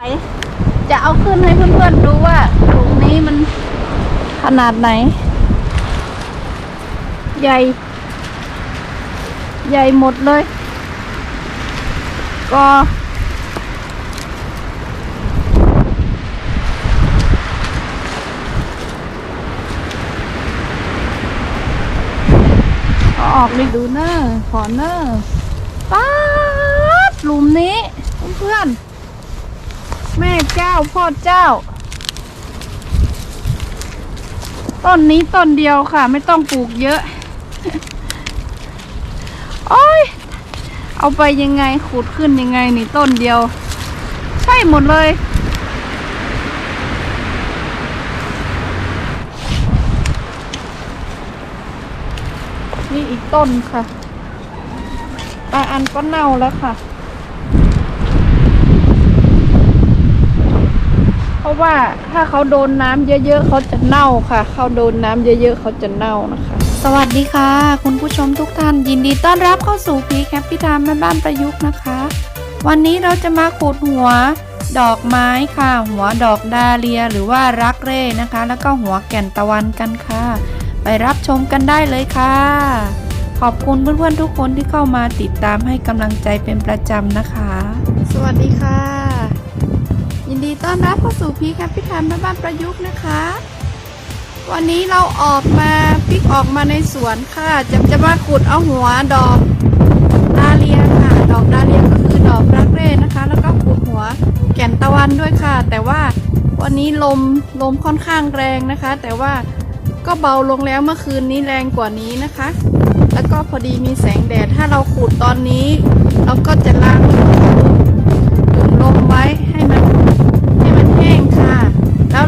ไหจะเอาขึ้นให้เพื่อนๆดูว่าถุงนี้มันขนาดไหน ใหญ่ ใหญ่หมดเลย ก็ ออกเลยดูเนอร์ขอเนอร์ป๊าดหลุมนี้ เพื่อนๆ เจ้าพ่อเจ้า ต้นนี้ต้นเดียวค่ะ ไม่ต้องปลูกเยอะ โอ้ย เอาไปยังไงขุดขึ้นยังไงนี่ต้นเดียว ใช่หมดเลยนี่อีกต้นค่ะบาอันก็เน่าแล้วค่ะ เพ ราะว่าถ้าเขาโดนน้ำเยอะๆเขาจะเน่าค่ะ เขาโดนน้ำเยอะๆเขาจะเน่านะคะ สวัสดีค่ะ คุณผู้ชมทุกท่านยินดีต้อนรับเข้าสู่พีแคปพิธามแม่บ้านประยุกต์นะคะ วันนี้เราจะมาขุดหัวดอกไม้ค่ะ หัวดอกดาเลียหรือว่ารักเร่นะคะ แล้วก็หัวแก่นตะวันกันค่ะ ไปรับชมกันได้เลยค่ะ ขอบคุณเพื่อนๆทุกคนที่เข้ามาติดตามให้กำลังใจเป็นประจำนะคะ สวัสดีค่ะยิ นดีต้อนรับเข้าสู่พีแคปพิธามแม่บ้านประยุกต์นะคะ วันนี้เราออกมาปิกออกมาในสวนค่ะ จะจะมาขุดเอาหัวดอกดาเลียค่ะ ดอกดาเลียก็คือดอกรักเร่นะคะ แล้วก็ขุดหัวแก่นตะวันด้วยค่ะ แต่ว่าวันนี้ลมลมค่อนข้างแรงนะคะ แต่ว่าก็เบาลงแล้วเมื่อคืนนี้แรงกว่านี้นะคะ แล้วก็พอดีมีแสงแดด ถ้าเราขุดตอนนี้ เราก็จะล้างถุงลมไว้ให้มัน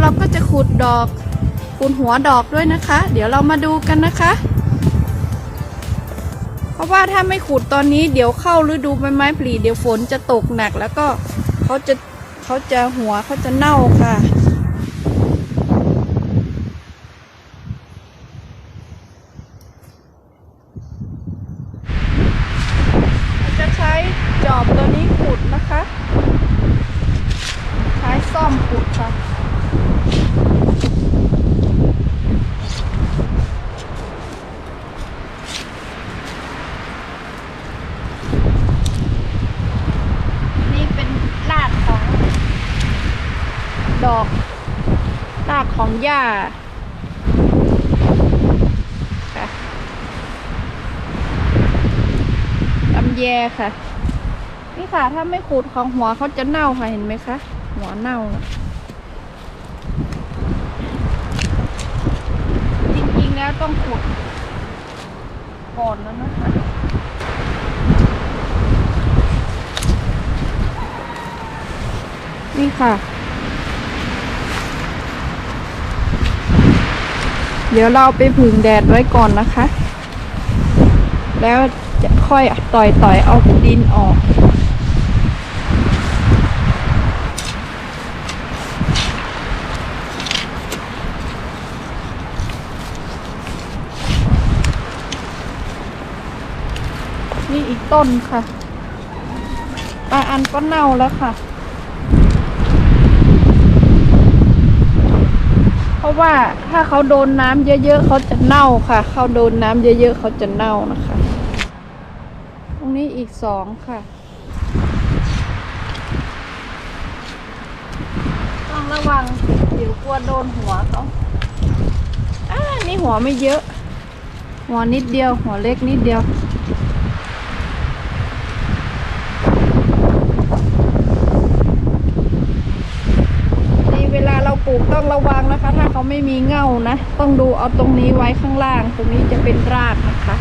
เราก็จะขุดดอกขุดหัวดอกด้วยนะคะ เดี๋ยวเรามาดูกันนะคะ เพราะว่าถ้าไม่ขุดตอนนี้เดี๋ยวเข้าฤดูใบไม้ผลิเดี๋ยวฝนจะตกหนักแล้วก็เขาจะเขาจะหัวเขาจะเน่าค่ะจะใช้จอบตัวนี้ขุดนะคะ ใช้ซ่อมขุดค่ะ นี่เป็นรากของ ดอก รากของหญ้าค่ะลำแยค่ะ นี่ค่ะ ถ้าไม่ขูดของหัวเขาจะเน่าค่ะ เห็นไหมคะ หัวเน่าจริงๆแล้วต้องขูดก่อนแล้วนะคะนี่ค่ะ เดี๋ยวเราไปผึ่งแดดไว้ก่อนนะคะ แล้วจะค่อยต่อยต่อยเอาดินออก นี่อีกต้นค่ะบาอันก็เน่าแล้วค่ะ เพ ราะว่าถ้าเขาโดนน้ำเยอะๆเขาจะเน่าค่ะ เขาโดนน้ำเยอะๆเขาจะเน่านะคะ ตรงนี้อีกสองค่ะต้องระวังเดี๋ยวกลัวโดนหัวเขาอ่านี่หัวไม่เยอะ หัวนิดเดียว หัวเล็กนิดเดียว นี่เวลาเราปลูกต้องระวังนะคะ ถ้าเขา ไม่มีเง่านะ ต้องดูเอาตรงนี้ไว้ข้างล่าง ตรงนี้จะเป็นรากนะคะ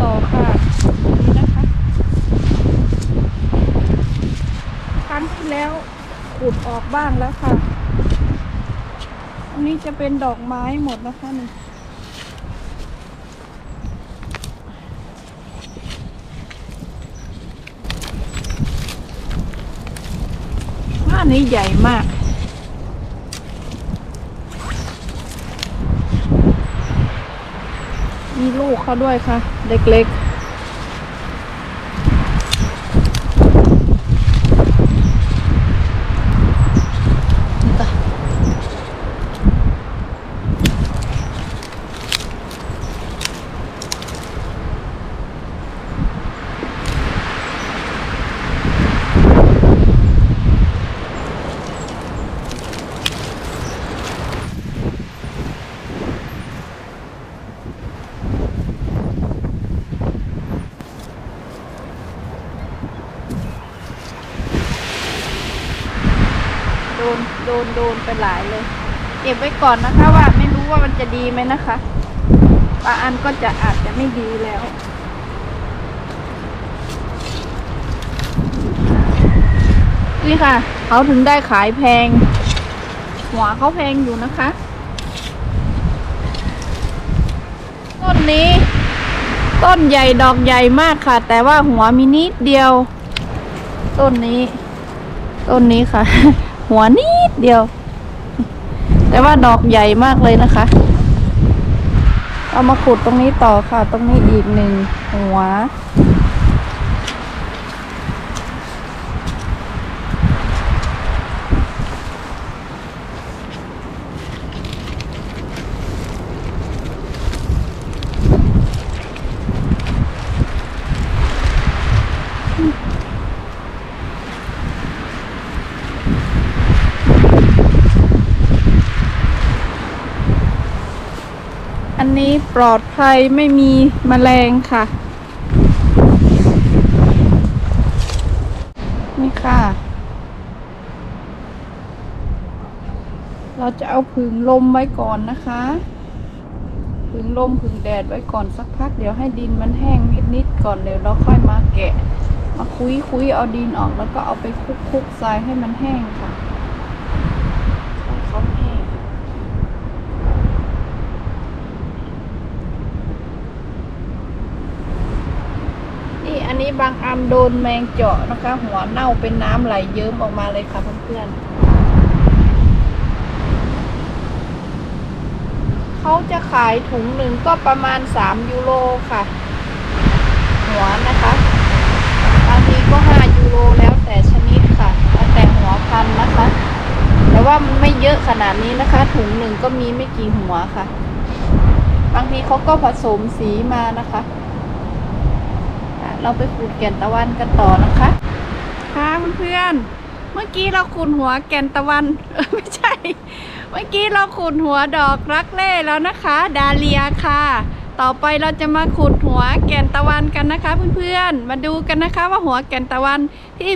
ต่อค่ะนี่นะคะครั้งที่แล้วขุดออกบ้างแล้วค่ะ อันนี้จะเป็นดอกไม้หมดนะคะนี่ นี้ใหญ่มาก มีลูกเขาด้วยค่ะ เล็กๆ ดนโดนโดนไปหลายเลย เก็บไว้ก่อนนะคะว่าไม่รู้ว่ามันจะดีไหมนะคะบางอันก็จะอาจจะไม่ดีแล้วนี่ค่ะ เขาถึงได้ขายแพง หัวเขาแพงอยู่นะคะ ต้นนี้ ต้นใหญ่ดอกใหญ่มากค่ะ แต่ว่าหัวมีนิดเดียว ต้นนี้ ต้นนี้ค่ะ หัวนิด เดียว แต่ว่าดอกใหญ่มากเลยนะคะ เอามาขุดตรงนี้ต่อค่ะ ตรงนี้อีกหนึ่งหัว ปลอดภัยไม่มีแมลงค่ะ นี่ค่ะ เราจะเอาผึ่งลมไว้ก่อนนะคะผึ่งลมผึ่งแดดไว้ก่อนสักพัก เดี๋ยวให้ดินมันแห้งนิดๆก่อนเดี๋ยวเราค่อยมาแกะ มาคุยคุยเอาดินออกแล้วก็เอาไปคลุกคุกๆทรายให้มันแห้งค่ะให้เขาแห้ง นี่อันนี้ บางอันโดนแมงเจาะนะคะ หัวเน่าเป็นน้ำไหลเยิ้มออกมาเลยค่ะเพื่อนๆเขาจะขายถุงหนึ่งก็ประมาณ 3 ยูโรค่ะ หัวนะคะบางทีก็ 5 ยูโรแล้วแต่ชนิดค่ะแล้วแต่หัวพันนะคะ แต่ว่ามันไม่เยอะขนาดนี้นะคะ ถุงหนึ่งก็มีไม่กี่หัวค่ะ บางทีเขาก็ผสมสีมานะคะ เราไปขูดแก่นตะวันกันต่อนะคะ ค่ะเพื่อนๆ เมื่อกี้เราขูดหัวแก่นตะวันไม่ใช่ เมื่อกี้เราขูดหัวดอกรักเล่แล้วนะคะ ดาเลียค่ะ ต่อไปเราจะมาขูดหัวแก่นตะวันกันนะคะ เพื่อนๆ มาดูกันนะคะว่าหัวแก่นตะวันที่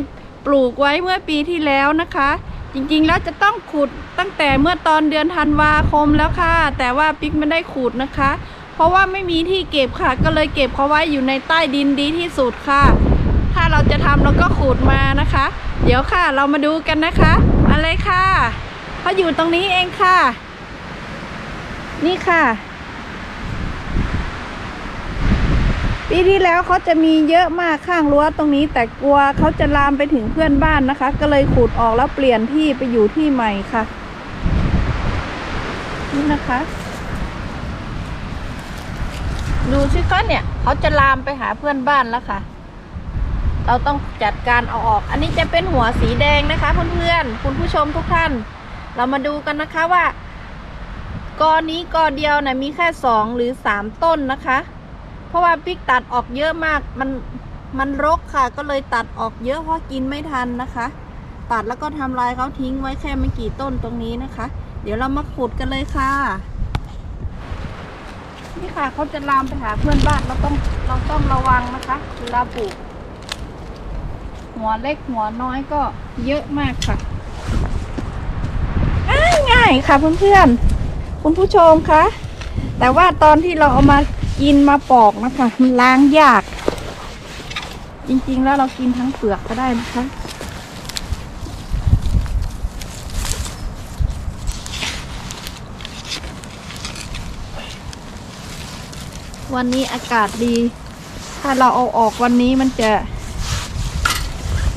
ปลูกไว้เมื่อปีที่แล้วนะคะ จริงๆแล้วจะต้องขูดตั้งแต่เมื่อตอนเดือนธันวาคมแล้วค่ะ แต่ว่าปิ๊กไม่ได้ขูดนะคะ เพราะว่าไม่มีที่เก็บค่ะ ก็เลยเก็บเขาไว้อยู่ในใต้ดินดีที่สุดค่ะ ถ้าเราจะทำเราก็ขูดมานะคะ เดี๋ยวค่ะเรามาดูกันนะคะมาเลยค่ะเขาอยู่ตรงนี้เองค่ะ นี่ค่ะ ปีที่แล้วเขาจะมีเยอะมากข้างรั้วตรงนี้ แต่กลัวเขาจะลามไปถึงเพื่อนบ้านนะคะ ก็เลยขูดออกแล้วเปลี่ยนที่ไปอยู่ที่ใหม่ค่ะ นี่นะคะ ดูสิคะเนี่ยเขาจะลามไปหาเพื่อนบ้านแล้วค่ะ เราต้องจัดการเอาออก อันนี้จะเป็นหัวสีแดงนะคะ เพื่อนๆคุณผู้ชมทุกท่าน เรามาดูกันนะคะว่ากอนี้กอเดียวนะมีแค่สองหรือสามต้นนะคะ เพราะว่าปิ๊กตัดออกเยอะมากมันมันรกค่ะ ก็เลยตัดออกเยอะเพราะกินไม่ทันนะคะ ตัดแล้วก็ทำลายเขาทิ้งไว้แค่ไม่กี่ต้นตรงนี้นะคะ เดี๋ยวเรามาขุดกันเลยค่ะ นี่ค่ะเขาจะลามไปหาเพื่อนบ้านเราต้องเราต้องระวังนะคะเวลาปลูก หัวเล็กหัวน้อยก็เยอะมากค่ะง่ายง่ายๆค่ะเพื่อนๆคุณผู้ชมคะแต่ว่าตอนที่เราเอามากินมาปอกนะคะ มันล้างยาก จริงๆแล้วเรากินทั้งเปลือกก็ได้นะคะ วันนี้อากาศดี ถ้าเราเอาออกวันนี้มันจะ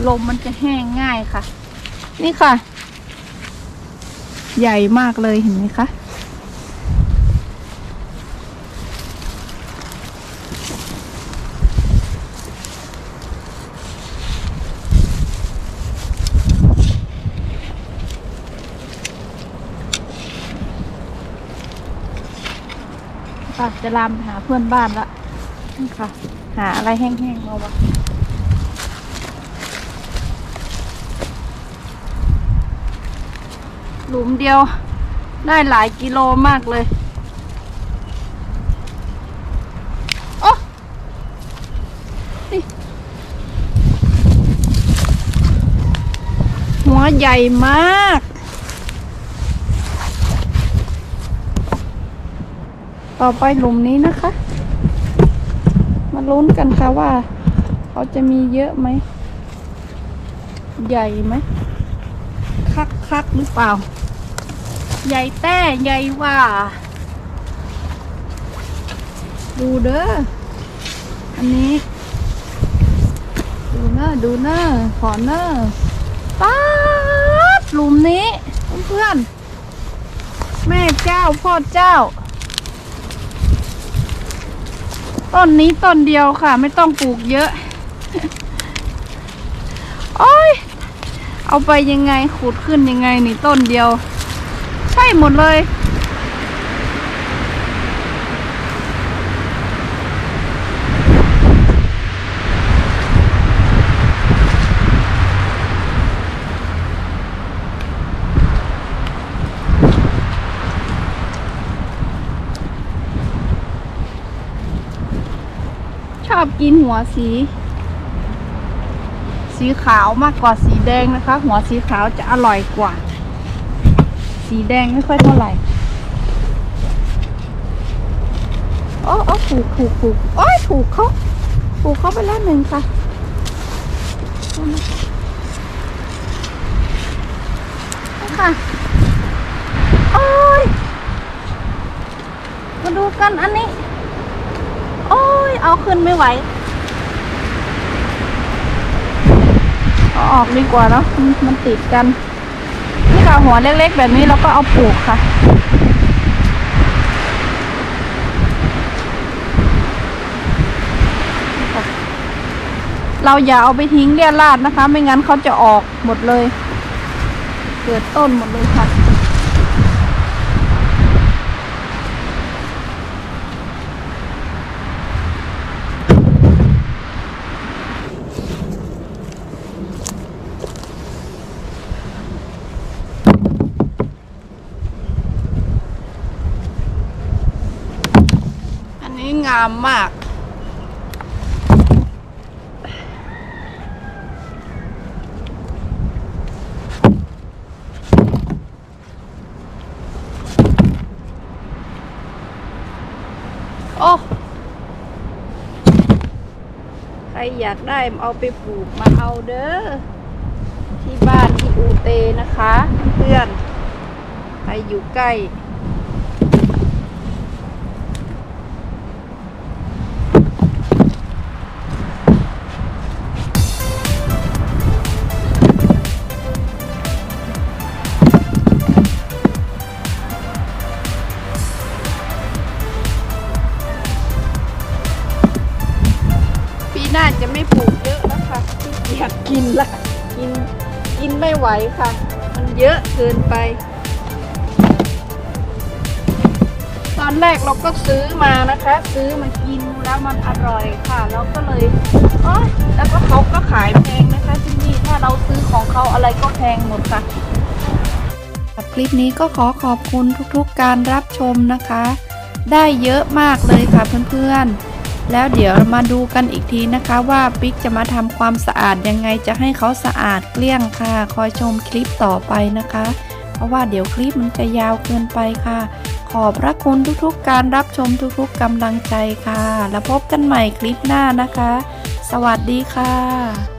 ลมมันจะแห้งง่ายค่ะ นี่ค่ะ ใหญ่มากเลยเห็นไหมคะ ค่ะ จะลามหาเพื่อนบ้านละนี่ค่ะ หาอะไรแห้งๆมาวะหลุมเดียว ได้หลายกิโลมากเลยโอ้นี่หัวใหญ่มาก ต่อไปหลุมนี้นะคะ มาลุ้นกันค่ะว่า เขาจะมีเยอะไหม ใหญ่ไหม คักคักหรือเปล่า ใหญ่แต่ใหญ่ว่า ดูเด้อ อันนี้ ดูเนอะดูเนอะขอเนอะป๊าดหลุมนี้ เพื่อนๆแม่เจ้าพ่อเจ้า ต้นนี้ต้นเดียวค่ะ ไม่ต้องปลูกเยอะ โอ้ย เอาไปยังไงขุดขึ้นยังไงนี่ต้นเดียว ใช่หมดเลย อบกินหัวสี สีขาวมากกว่าสีแดงนะคะ หัวสีขาวจะอร่อยกว่า สีแดงไม่ค่อยเท่าไหร่โอ้โอ้ถูกถูกถูกโอ้ยถูกเขาถูกเขาไปแล้วหนึ่งค่ะค่ะโอ้ยมาดูกันอันนี้ ยเอาขึ้นไม่ไหวเอาออกดีกว่าเนาะมันติดกัน นี่ค่ะหัวเล็กๆ แบบนี้เราก็เอาปลูกค่ะเราอย่าเอาไปทิ้งเรียราดนะคะ ไม่งั้นเขาจะออกหมดเลย เกิดต้นหมดเลยค่ะ อันนี้งามมาก โอ้ใครอยากได้เอาไปปลูกมาเอาเด้อ ที่บ้านที่อูเตนะคะ เพื่อน ใครอยู่ใกล้ ละ กินกินไม่ไหวค่ะ มันเยอะเกินไป ตอนแรกเราก็ซื้อมานะคะ ซื้อมากินแล้วมันอร่อยค่ะ เราก็เลยอ้ยแล้วก็เขาก็ขายแพงนะคะที่นี่ถ้าเราซื้อของเขาอะไรก็แพงหมดค่ะคลิปนี้ก็ขอขอบคุณทุกๆการรับชมนะคะ ได้เยอะมากเลยค่ะเพื่อนๆ แล้วเดี๋ยวมาดูกันอีกทีนะคะว่าปิ๊กจะมาทำความสะอาดยังไงจะให้เขาสะอาดเกลี้ยงค่ะ คอยชมคลิปต่อไปนะคะ เพราะว่าเดี๋ยวคลิปมันจะยาวเกินไปค่ะ ขอบพระคุณทุกๆ การรับชมทุกๆกำลังใจค่ะ แล้วพบกันใหม่คลิปหน้านะคะ สวัสดีค่ะ